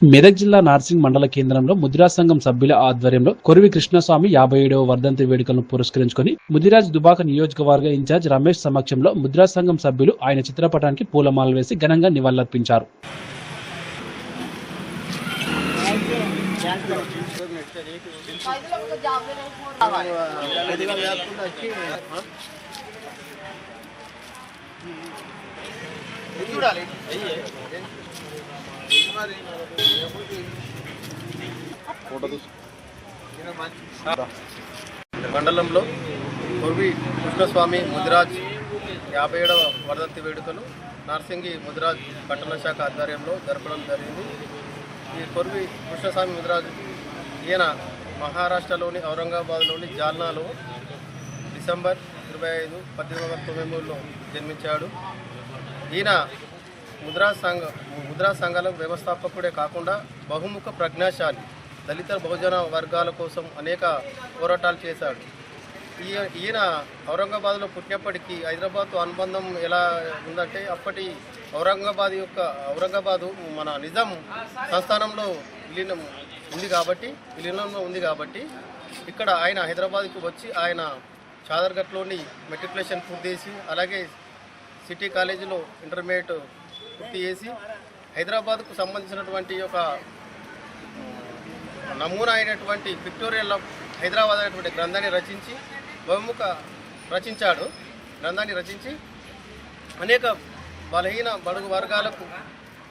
మెదక్ జిల్లా నార్సింగ్ మండల కేంద్రంలో ముదిరా సంఘం సభ్యుల ఆధ్వర్యంలో కొరివి కృష్ణస్వామి యాభై ఏడవ వర్ధంతి వేడుకలను పురస్కరించుకొని ముదిరాజ్ దుబాక నియోజకవర్గ ఇన్ఛార్జ్ రమేష్ సమక్షంలో ముద్రా సంఘం సభ్యులు ఆయన చిత్రపటానికి పూలమాలలు వేసి ఘనంగా నివాళులర్పించారు. మండలంలో కొర్వి కృష్ణస్వామి ముదిరాజ్ యాభై ఏడవ వర్ధంతి వేడుకలు నార్సింగి ముదిరాజ్ పట్టణ శాఖ ఆధ్వర్యంలో జరపడం జరిగింది. ఈ కొర్వి కృష్ణస్వామి ముదిరాజ్ ఈయన మహారాష్ట్రలోని ఔరంగాబాద్లోని జాల్నాలో డిసెంబర్ ఇరవై ఐదు పద్దెనిమిది వందల తొంభై మూడులో జన్మించాడు. ఈయన ముద్రా సంఘ ముద్రా సంఘాల వ్యవస్థాపకుడే కాకుండా బహుముఖ ప్రజ్ఞాశాలి దళిత బహుజన వర్గాల కోసం అనేక పోరాటాలు చేశాడు. ఈయన ఔరంగాబాద్లో పుట్టినప్పటికీ హైదరాబాద్తో అనుబంధం ఎలా ఉందంటే అప్పటి ఔరంగాబాద్ యొక్క ఔరంగాబాదు మన నిజాం సంస్థానంలో విలీనం ఉంది కాబట్టి విలీనంలో ఉంది కాబట్టి ఇక్కడ ఆయన హైదరాబాద్కు వచ్చి ఆయన చాదర్ఘట్లోని మెట్రికులేషన్ పూర్తి చేసి అలాగే సిటీ కాలేజీలో ఇంటర్మీడియట్ పూర్తి చేసి హైదరాబాద్కు సంబంధించినటువంటి ఒక నమూనా అయినటువంటి విక్టోరియల్ హైదరాబాద్ అనేటువంటి గ్రంథాన్ని రచించి బహుముఖ రచించాడు. గ్రంథాన్ని రచించి అనేక బలహీన బడుగు వర్గాలకు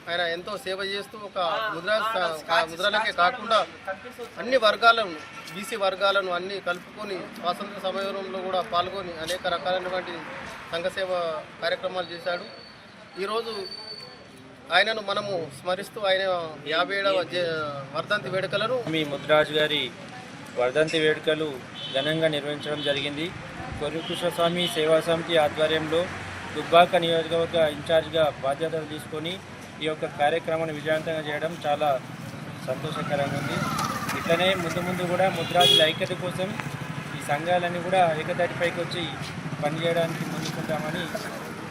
ఆయన ఎంతో సేవ చేస్తూ ఒక ముద్రా ముద్రలకే కాకుండా అన్ని వర్గాలను బీసీ వర్గాలను అన్ని కలుపుకొని స్వాతంత్ర సమయంలో కూడా పాల్గొని అనేక రకాలైనటువంటి సంఘసేవ కార్యక్రమాలు చేశాడు. ఈరోజు ఆయనను మనము స్మరిస్తూ ఆయన యాభై ఏడవ వర్ధంతి వేడుకలను మీ ముద్రాజు గారి వర్ధంతి వేడుకలు ఘనంగా నిర్వహించడం జరిగింది. కొరికృష్ణస్వామి సేవా సమితి ఆధ్వర్యంలో దుబ్బాక నియోజకవర్గ ఇన్ఛార్జ్గా బాధ్యతలు తీసుకొని ఈ యొక్క కార్యక్రమాన్ని విజయవంతంగా చేయడం చాలా సంతోషకరంగా ఉంది. ఇట్లనే ముందు ముందు కూడా ముద్రాజుల ఐక్యత కోసం ఈ సంఘాలన్నీ కూడా ఏకతాటిపైకి వచ్చి పనిచేయడానికి ముందుకుంటామని